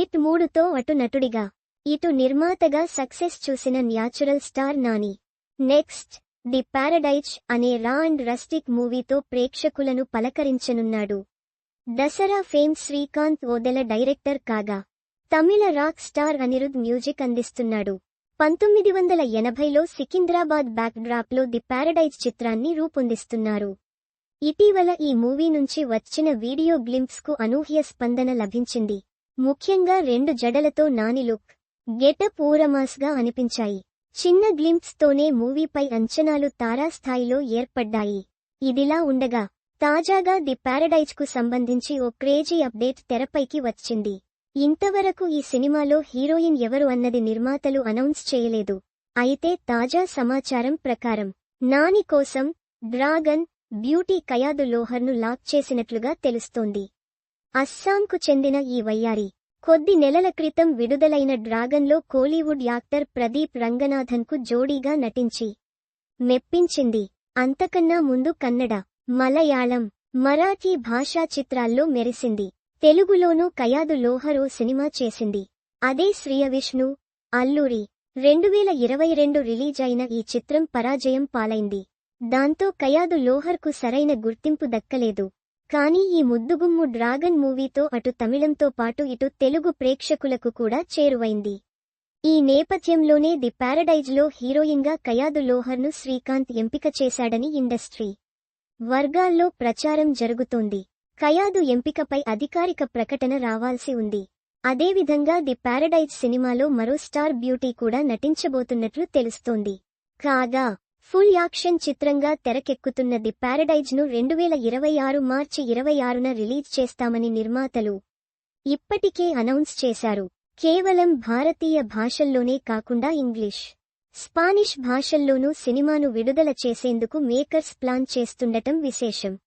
Hit మూడుతో అటు నటుడిగా ఇటు నిర్మాతగా సక్సెస్ చూసిన natural star Nani. Next the paradise అనే రా అండ్ రస్టిక్ మూవీతో ప్రేక్షకులను పలకరించనున్నాడు. దసరా ఫేమ్ శ్రీకాంత్ ఓదెల డైరెక్టర్ కాగా Tamil rock star Anirudh music అందిస్తున్నాడు. పంతొమ్మిది వందల ఎనభైలో సికింద్రాబాద్ బ్యాక్డ్రాప్లో ది పారడైజ్ చిత్రాన్ని రూపొందిస్తున్నారు. ఇటీవల ఈ మూవీ నుంచి వచ్చిన వీడియో గ్లింప్స్కు అనూహ్య స్పందన లభించింది. ముఖ్యంగా రెండు జడలతో నాని లుక్ గెటప్ ఊరమాస్గా అనిపించాయి. చిన్న గ్లింప్స్తోనే మూవీపై అంచనాలు తారాస్థాయిలో ఏర్పడ్డాయి. ఇదిలా ఉండగా తాజాగా ది పారడైజ్కు సంబంధించి ఓ క్రేజీ అప్డేట్ తెరపైకి వచ్చింది. ఇంతవరకు ఈ సినిమాలో హీరోయిన్ ఎవరు అన్నది నిర్మాతలు అనౌన్స్ చేయలేదు. అయితే తాజా సమాచారం ప్రకారం నాని కోసం డ్రాగన్ బ్యూటీ కయాదు లోహర్ను లాక్ చేసినట్లుగా తెలుస్తోంది. అస్సాంకు చెందిన ఈ వయ్యారి కొద్ది నెలల క్రితం విడుదలైన డ్రాగన్లో కోలీవుడ్ యాక్టర్ ప్రదీప్ రంగనాథన్కు జోడీగా నటించి మెప్పించింది. అంతకన్నా ముందు కన్నడ మలయాళం మరాఠీ భాషా చిత్రాల్లో మెరిసింది. తెలుగులోనూ కయాదు లోహరో సినిమా చేసింది. అదే శ్రీయవిష్ణు అల్లూరి రెండువేల ఇరవై రెండు రిలీజ్ అయిన ఈ చిత్రం పరాజయం పాలైంది. దాంతో కయాదు లోహర్కు సరైన గుర్తింపు దక్కలేదు. కానీ ఈ ముద్దుగుమ్ము డ్రాగన్ మూవీతో అటు తమిళంతో పాటు ఇటు తెలుగు ప్రేక్షకులకు కూడా చేరువైంది. ఈ నేపథ్యంలోనే ది ప్యారడైజ్లో హీరోయిన్గా కయాదు లోహర్ను శ్రీకాంత్ ఎంపిక చేశాడని ఇండస్ట్రీ వర్గాల్లో ప్రచారం జరుగుతోంది. కయాదు ఎంపికపై అధికారిక ప్రకటన రావాల్సి ఉంది. అదేవిధంగా ది పారడైజ్ సినిమాలో మరో స్టార్ బ్యూటీ కూడా నటించబోతున్నట్లు తెలుస్తోంది. కాగా ఫుల్ యాక్షన్ చిత్రంగా తెరకెక్కుతున్న ది ప్యారడైజ్ను ను రెండు వేల ఇరవై ఆరు మార్చి ఇరవై ఆరున రిలీజ్ చేస్తామని నిర్మాతలు ఇప్పటికే అనౌన్స్ చేశారు. కేవలం భారతీయ భాషల్లోనే కాకుండా ఇంగ్లీష్ స్పానిష్ భాషల్లోనూ సినిమాను విడుదల చేసేందుకు మేకర్స్ ప్లాన్ చేస్తుండటం విశేషం.